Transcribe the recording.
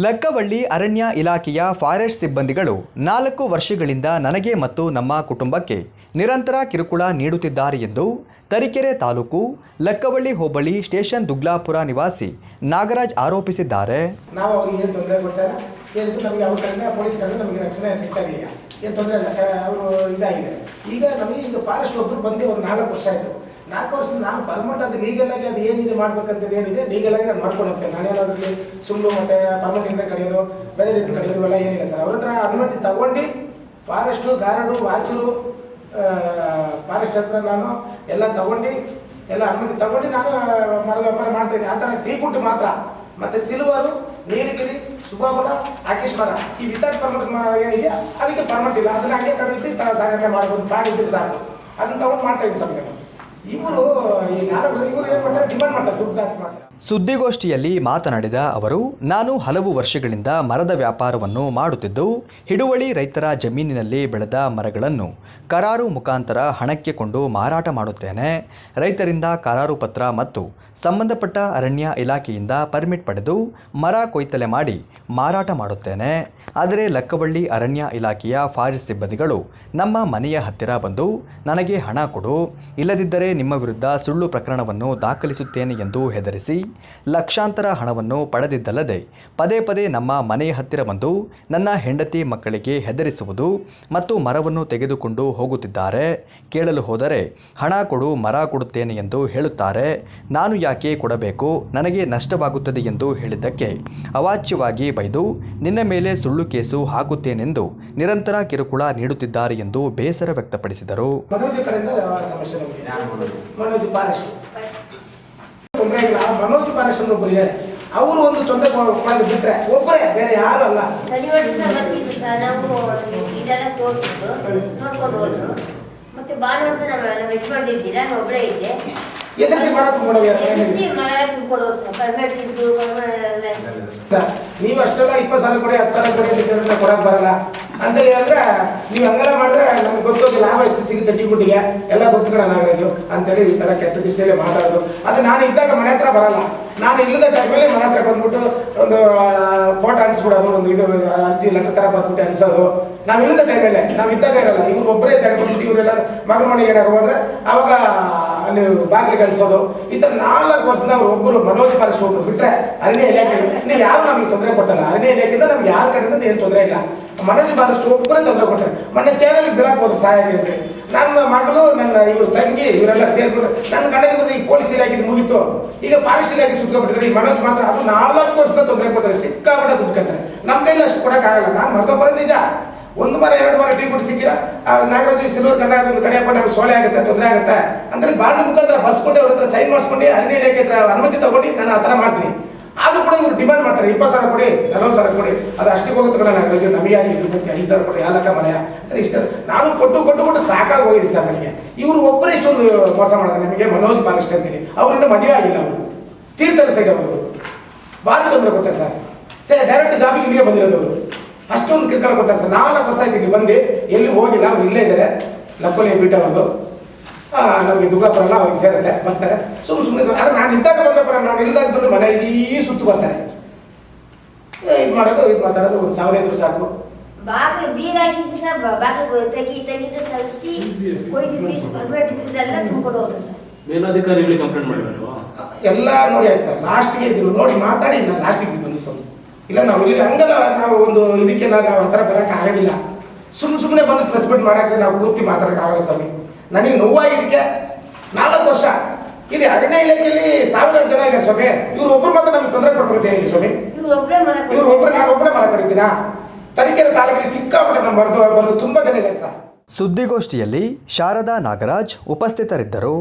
ಲಕ್ಕವಳ್ಳಿ ಅರಣ್ಯ ಇಲಾಖೆಯ ಫಾರೆಸ್ಟ್ ಸಿಬ್ಬಂದಿಗಳು ನಾಲ್ಕು ವರ್ಷಗಳಿಂದ ನನಗೆ ಮತ್ತು ನಮ್ಮ ಕುಟುಂಬಕ್ಕೆ ನಿರಂತರ ಕಿರುಕುಳ ನೀಡುತ್ತಿದ್ದಾರೆ ಎಂದು ತರೀಕೆರೆ ತಾಲೂಕು ಲಕ್ಕವಳ್ಳಿ ಹೋಬಳಿ ಸ್ಟೇಷನ್ ದುಗ್ಲಾಪುರ ನಿವಾಸಿ ನಾಗರಾಜ್ ಆರೋಪಿಸಿದ್ದಾರೆ. ನಾವು ಅವ್ರಿಗೆ ಏನು ತೊಂದರೆ ಕೊಡ್ತಾರೆ ಏನಿತ್ತು ನಮಗೆ ಅವ್ರ ಪೊಲೀಸ್ ಕಡೆಯಿಂದ ನಮಗೆ ರಕ್ಷಣೆ ಸಿಗ್ತಾ ಇದೆ ಈಗ ಏನು ತೊಂದರೆ ಇಲ್ಲ. ಅವರು ಇದಾಗಿದೆ. ಈಗ ನಮಗೆ ಈಗ ಫಾರೆಸ್ಟ್ ಒಬ್ಬರು ಬಂದು ಒಂದು ನಾಲ್ಕು ವರ್ಷ ಆಯಿತು. ನಾಲ್ಕು ವರ್ಷ ನಾನು ಪರ್ಮನೆಂಟ್ ಅದು ಲೀಗಲ್ ಆಗಿ ಅದು ಏನಿದೆ ಮಾಡ್ಬೇಕಂತದ್ದು ಏನಿದೆ ಆಗಿ ನಾನು ಮಾಡ್ಕೊಂಡು ಹೋಗ್ತೇನೆ. ಏನಾದ್ರೂ ಸುಳ್ಳು ಮತ್ತೆ ಪರ್ಮನೆಂಟ್ ಇಂದ ಕಡಿಯೋದು, ಬೇರೆ ರೀತಿ ಕಡಿಯೋದು ಎಲ್ಲ ಏನಿಲ್ಲ ಸರ್ ಅವ್ರ ಹತ್ರ ಅನುಮತಿ ತಗೊಂಡು ಫಾರೆಸ್ಟು ಗಾರ್ಡು, ವಾಚರು ಫಾರೆಸ್ಟ್ ಹತ್ರ ನಾನು ಎಲ್ಲ ತಗೊಂಡು, ಎಲ್ಲ ಅನುಮತಿ ತಗೊಂಡು ನಾನು ಮರ ವ್ಯಾಪಾರ ಮಾಡ್ತೇನೆ ಆ ಥರ ಟೀ ಕುಟ್ಟು ಮಾತ್ರ. ಮತ್ತೆ ಸಿಲ್ವರು ನೀಲಗಿರಿ ಸುಬಾಬಲ ಆಕೇಶ್ ಮರ ಈ ವಿತೌಟ್ ಪರ್ಮನೆಂಟ್ ಏನಿದೆ, ಅದಕ್ಕೆ ಪರ್ಮನೆಂಟ್ ಇಲ್ಲ. ಅದನ್ನ ಹಂಗೆ ಕಡಿದು ಸಾಗಣೆ ಮಾಡ್ಬೋದು. ಮಾಡಿದ್ರೆ ಸಾಕು. ಅದನ್ನ ತಗೊಂಡು ಮಾಡ್ತಾ ಇದ್ದೀನಿ ಸರ್ ಇವರು ಈ ನಾಲ್ಕು ಇವರು ಏನು ಮಾಡ್ತಾರೆ ಸುದ್ದಿಗೋಷ್ಠಿಯಲ್ಲಿ ಮಾತನಾಡಿದ ಅವರು, ನಾನು ಹಲವು ವರ್ಷಗಳಿಂದ ಮರದ ವ್ಯಾಪಾರವನ್ನು ಮಾಡುತ್ತಿದ್ದು, ಹಿಡುವಳಿ ರೈತರ ಜಮೀನಿನಲ್ಲಿ ಬೆಳೆದ ಮರಗಳನ್ನು ಕರಾರು ಮುಖಾಂತರ ಹಣಕ್ಕೆ ಕೊಂಡು ಮಾರಾಟ ಮಾಡುತ್ತೇನೆ. ರೈತರಿಂದ ಕರಾರು ಪತ್ರ ಮತ್ತು ಸಂಬಂಧಪಟ್ಟ ಅರಣ್ಯ ಇಲಾಖೆಯಿಂದ ಪರ್ಮಿಟ್ ಪಡೆದು ಮರ ಕೊಯ್ತಲೆ ಮಾಡಿ ಮಾರಾಟ ಮಾಡುತ್ತೇನೆ. ಆದರೆ ಲಕ್ಕವಳ್ಳಿ ಅರಣ್ಯ ಇಲಾಖೆಯ ಫಾರೆಸ್ಟ್ ಸಿಬ್ಬಂದಿಗಳು ನಮ್ಮ ಮನೆಯ ಹತ್ತಿರ ಬಂದು ನನಗೆ ಹಣ ಕೊಡು, ಇಲ್ಲದಿದ್ದರೆ ನಿಮ್ಮ ವಿರುದ್ಧ ಸುಳ್ಳು ಪ್ರಕರಣವನ್ನು ದಾಖಲಿಸುತ್ತೇನೆ. ಎಂದು ಹೆದರಿಸಿ ಲಕ್ಷಾಂತರ ಹಣವನ್ನು ಪಡೆದಿದ್ದಲ್ಲದೆ ಪದೇ ಪದೇ ನಮ್ಮ ಮನೆಯ ಹತ್ತಿರ ಬಂದು ನನ್ನ ಹೆಂಡತಿ ಮಕ್ಕಳಿಗೆ ಹೆದರಿಸುವುದು ಮತ್ತು ಮರವನ್ನು ತೆಗೆದುಕೊಂಡು ಹೋಗುತ್ತಿದ್ದಾರೆ. ಕೇಳಲು ಹೋದರೆ ಹಣ ಕೊಡು, ಮರ ಕೊಡುತ್ತೇನೆ ಎಂದು ಹೇಳುತ್ತಾರೆ. ನಾನು ಯಾಕೆ ಕೊಡಬೇಕು? ನನಗೆ ನಷ್ಟವಾಗುತ್ತದೆ ಎಂದು ಹೇಳಿದ್ದಕ್ಕೆ ಅವಾಚ್ಯವಾಗಿ ಬೈದು ನಿನ್ನ ಮೇಲೆ ಸುಳ್ಳು ಕೇಸು ಹಾಕುತ್ತೇನೆಂದು ನಿರಂತರ ಕಿರುಕುಳ ನೀಡುತ್ತಿದ್ದಾರೆ ಎಂದು ಬೇಸರ ವ್ಯಕ್ತಪಡಿಸಿದರು. ಮನೋಜ್ ಕಡೆಯಿಂದ ಸಮಸ್ಯೆ ನಮಗೆ ಮನೋಜ್ ಫಾರೆಸ್ಟ್ ತೊಂದರೆ ಇಲ್ಲ ಮನೋಜ್ ಫಾರೆಸ್ಟ್ ಅಂತ ಒಬ್ಬರು ಇದ್ದಾರೆ ಅವರು ಒಂದು ತೊಂದರೆ ಕೊಡೋದು ಬಿಟ್ರೆ ಒಬ್ಬರೇ ಬೇರೆ ಯಾರು ಅಲ್ಲ ಸರಿ ವರ್ಷ ಬರ್ತಿದ್ರು ಸರ್ ನಾವು ಇದೆಲ್ಲ ತೋರಿಸಿದ್ದು ನೋಡ್ಕೊಂಡು ಹೋದ್ರು ಮತ್ತೆ ಭಾನುವಾರ ನಮ್ಮ ನಮ್ಮ ಯಜಮಾನ್ ಇದ್ದೀರಾ ನಾನು ಒಬ್ಬಳೇ ಇದ್ದೆ ಎದುರಿಸಿ ಮರ ತುಂಬಿಡೋದು ಎದುರಿಸಿ ಮರ ತುಂಬಿಕೊಂಡು ಹೋದ್ರು ಪರ್ಮೆಂಟ್ ಇದ್ದು ಸರ್, ನೀವು ಅಷ್ಟೆಲ್ಲ ಇಪ್ಪತ್ತು ಸಾವಿರ ಕೊಡಿ ಹತ್ತು ಸಾವಿರ ಕೊಡಿ ಅಂತ ಕೇಳಿದ್ರೆ ಕೊಡಕ್ ಬರಲ್ಲ ಅಂತ ಹೇಳಿದ್ರೆ ನೀವು ಹಂಗೆಲ್ಲ ಮಾಡಿದ್ರೆ ನಮ್ಗೆ ಗೊತ್ತೋದು ಲಾಭ ಎಷ್ಟು ಸಿಗುತ್ತೆ ಟೀ ಎಲ್ಲ ಗೊತ್ತುಗಳ ನಾಗರಾಜು ಅಂತೇಳಿ ಈ ತರ ಕೆಟ್ಟ ದೃಷ್ಟಿಯಲ್ಲಿ ಮಾತಾಡೋದು. ಅದು ನಾನು ಇದ್ದಾಗ ಮನೆ ಹತ್ರ ಬರಲ್ಲ. ನಾನು ಇಲ್ಲದ ಟೈಮಲ್ಲಿ ಮನೆ ಹತ್ರ ಬಂದ್ಬಿಟ್ಟು ಅನ್ಸ್ಬಿಡೋದು ಒಂದು ಇದು ಅರ್ಜಿ ಲೆಟರ್ ತರ ಬಂದ್ಬಿಟ್ಟು ಅನ್ಸೋದು. ನಾವು ಇಲ್ಲದ ಟೈಮಲ್ಲಿ ನಾವು ಇದ್ದಾಗ ಇರಲ್ಲ. ಇವ್ರು ಒಬ್ಬರೇ ತೆಗೆದ್ಬಿಟ್ಟು ಇವರೆಲ್ಲ ಮಗನ ಮನೆಗೆ ಏನಾದ್ರು ಹೋದ್ರೆ ಅವಾಗ ಅಲ್ಲಿ ಬಾಗಿಲು ಅನ್ಸೋದು ಈ ಥರ ನಾಲ್ಕು ವರ್ಷದ ಒಬ್ಬರು ಮನೋಜ್ ಫಾರೆಸ್ಟ್ ಒಬ್ಬರು ಬಿಟ್ಟರೆ ಅರಣ್ಯ ಇಲಾಖೆ ನೀವು ಯಾರು ನಮಗೆ ತೊಂದರೆ ಕೊಡ್ತಾರೆ ಅರಣ್ಯ ಇಲಾಖೆಯಿಂದ ನಮ್ಗೆ ಯಾರ ಕಡೆಯಿಂದ ಏನು ತೊಂದರೆ ಇಲ್ಲ. ಮನೋಜ್ ಫಾರೆಸ್ಟ್ ಒಬ್ಬರೇ ತೊಂದರೆ ಕೊಡ್ತಾರೆ. ಮೊನ್ನೆ ಚೇನಲ್ಲಿ ಬೀಳಕ್ ಹೋದ್ರು ಸಹಾಯಕ್ಕೆ ಅಂತೇಳಿ ನನ್ನ ಮಗಳು, ನನ್ನ ಇವರು ತಂಗಿ, ಇವರೆಲ್ಲ ಸೇರ್ಕೊಂಡು ನನ್ನ ಗಂಡನ ಬಂದ್ರೆ ಈ ಪೊಲೀಸ್ ಇಲಾಖೆ ಮುಗಿತು. ಈಗ ಫಾರೆಸ್ಟ್ ಇಲಾಖೆ ಸುತ್ಕೊಂಡ್ಬಿಟ್ಟಿದ್ರೆ ಈ ಮನೋಜ್ ಮಾತ್ರ ಅದು ನಾಲ್ಕು ವರ್ಷದ ತೊಂದರೆ ಕೊಡ್ತಾರೆ. ದುಡ್ಡು ಕತ್ತಾರೆ ನಮ್ಮ ಕೈಲಿ ಅಷ್ಟು ಕೊಡಕ್ಕಾಗಲ್ಲ. ನಾನು ಮರ್ಕೊಬ್ಬರ ನಿಜ. ಒಂದು ಮರ ಎರಡು ಮರ ಟೀ ಕೊಟ್ಟು ಸಿಕ್ಕಿರ? ನಾಗರಾಜ್ ಸಿಲ್ವರ್ ಕರ್ನಾಟಕ ಒಂದು ಕಡೆಯಪ್ಪ ನಮ್ಗೆ ಸೋಳೆ ಆಗುತ್ತೆ, ತೊಂದರೆ ಆಗುತ್ತೆ. ಅಂದ್ರೆ ಬಾಂಡ್ ಮುಖಾಂತರ ಬರ್ಸ್ಕೊಂಡು ಅವ್ರ ಹತ್ರ ಸೈನ್ ಮಾಡಿಸ್ಕೊಂಡು ಅರಣ್ಯ ಇಲಾಖೆ ಹತ್ರ ಅನುಮತಿ ತಗೊಂಡು ನಾನು ಆ ಥರ ಮಾಡ್ತೀನಿ. ಕೂಡ ಡಿಮಾಂಡ್ ಮಾಡ್ತಾರೆ, ಇಪ್ಪತ್ತು ಸಾವಿರ ಕೊಡಿ, ನಲವತ್ತು ಸಾವಿರ ಕೊಡಿ. ಅದು ಅಷ್ಟಕ್ಕೆ ಹೋಗುತ್ತೆ ಕಡೆ ನಾಗರಾಜ್ ನಮಗೆ ಆಗಿ ಇದು ಮತ್ತೆ ಐದು ಸಾವಿರ ಕೊಡಿ ಯಾಲಕ್ಕ ಮನೆಯ? ಇಷ್ಟ. ನಾನು ಕೊಟ್ಟು ಕೊಟ್ಟು ಕೊಟ್ಟು ಸಾಕಾಗಿ ಹೋಗಿದೆ ಸರ್ ನನಗೆ ಇವರು ಒಬ್ಬರೇ ಇಷ್ಟೊಂದು ಮೋಸ ಮಾಡೋದು ನಮಗೆ ಮನೋಜ್ ಫಾರೆಸ್ಟ್ ಅಂತೇಳಿ. ಅವರಿಂದ ಮದುವೆ ಆಗಿಲ್ಲ ಅವರು. ತೀರ್ಥನ ಸೈಡ್ ಅವರು. ಭಾರಿ ತೊಂದರೆ ಸರ್. ಸರ್ ಡೈರೆಕ್ಟ್ ಜಾಬಿಗೆ ಇಲ್ಲಿಗೆ ಬಂದಿರೋದು ಅಷ್ಟೊಂದು ಕಿರ್ಕಳ ಕೊಡ್ತಾರೆ ಸರ್. ನಾಲ್ಕು ವರ್ಷ ಇದ್ದೀನಿ ಬಂದು, ಎಲ್ಲಿ ಹೋಗಿಲ್ಲ, ಅವ್ರು ಇಲ್ಲೇ ಇದ್ದಾರೆ. ಲಪ್ಪಲಿ ಬಿಟ್ಟವರು ನಮಗೆ ದುರ್ಗಾಪುರ ಪರಲ್ಲ ಅವ್ರಿಗೆ ಸೇರುತ್ತೆ ಬರ್ತಾರೆ. ಸುಮ್ಮನೆ ಸುಮ್ಮನೆ ಆದರೆ ನಾನು ಇದ್ದಾಗ ಬಂದ್ರೆ ಪರ ನಾನು ಇಲ್ದಾಗ ಬಂದು ಮನೆ ಇಡೀ ಸುತ್ತು ಬರ್ತಾರೆ. ಇದು ಮಾಡೋದು ಇದು ಮಾತಾಡೋದು ಒಂದು ಸಾವಿರ ಇದ್ರು ಸಾಕು. ಬಾಗಿಲು ಬೀಗ ಹಾಕಿದ್ದು ಸರ್ ಬಾಗಿಲು ತೆಗಿ ತೆಗಿದು ತರಿಸಿ ಕೊಯ್ದು ಪೀಸ್ ಪರ್ಮೆಂಟ್ ಇದ್ದೆಲ್ಲ ತುಂಬಿಕೊಂಡು ಹೋದ್ರು ಸರ್. ಮೇಲಾಧಿಕಾರಿಗಳಿಗೆ ಕಂಪ್ಲೇಂಟ್ ಮಾಡಿಲ್ಲ ಎಲ್ಲ ನೋಡಿ ಆಯ್ತು ಸರ್. ಲಾಸ್ಟ್ಗೆ ಇದು ನೋಡಿ ಮಾತಾಡಿ ನಾನು ಲಾಸ್ಟಿಗೆ ಬಂದಿಸೋದು ಇಲ್ಲ ನಾವು ಇಲ್ಲಿ ಹಂಗಲ್ಲ ನಾವು ಒಂದು ಇದಕ್ಕೆಲ್ಲ ನಾವು ಆ ಥರ ಆಗಲಿಲ್ಲ ಆಗೋದಿಲ್ಲ ಸುಮ್ಮನೆ ಸುಮ್ಮನೆ ಬಂದು ಪ್ರೆಸ್ ಮಾಡಕ್ಕೆ ಮಾಡೋಕ್ಕೆ ನಾವು ಪೂರ್ತಿ ಮಾತಾಡೋಕೆ ಆಗಲ್ಲ ಸ್ವಾಮಿ. ನನಗೆ ನೋವಾಗಿದ್ದಕ್ಕೆ ನಾಲ್ಕು ವರ್ಷ. ಇಲ್ಲಿ ಅರಣ್ಯ ಇಲಾಖೆಯಲ್ಲಿ ಸಾವಿರಾರು ಜನ ಇದ್ದಾರೆ ಸ್ವಾಮಿ. ಇವ್ರು ಒಬ್ರು ಮಾತ್ರ ನಮ್ಗೆ ತೊಂದರೆ ಕೊಡ್ಬೇಕೇನಿದೆ ಸ್ವಾಮಿ. ಇವ್ರು ಒಬ್ರು ಮರ ಇವ್ರು ಒಬ್ಬರು ನಾನು ಒಬ್ಬರೇ ಮರ ಕಡಿತೀರಾ? ತರೀಕೆರೆ ತಾಲೂಕಿನಲ್ಲಿ ಸಿಕ್ಕಾಪಟ್ಟೆ ನಮ್ಮ ಬರೆದು ಬರೆದು ತುಂಬ ಜನ ಇದ್ದಾರೆ ಸರ್. ಸುದ್ದಿಗೋಷ್ಠಿಯಲ್ಲಿ ಶಾರದಾ ನಾಗರಾಜ್ ಉಪಸ್ಥಿತರಿದ್ದರು.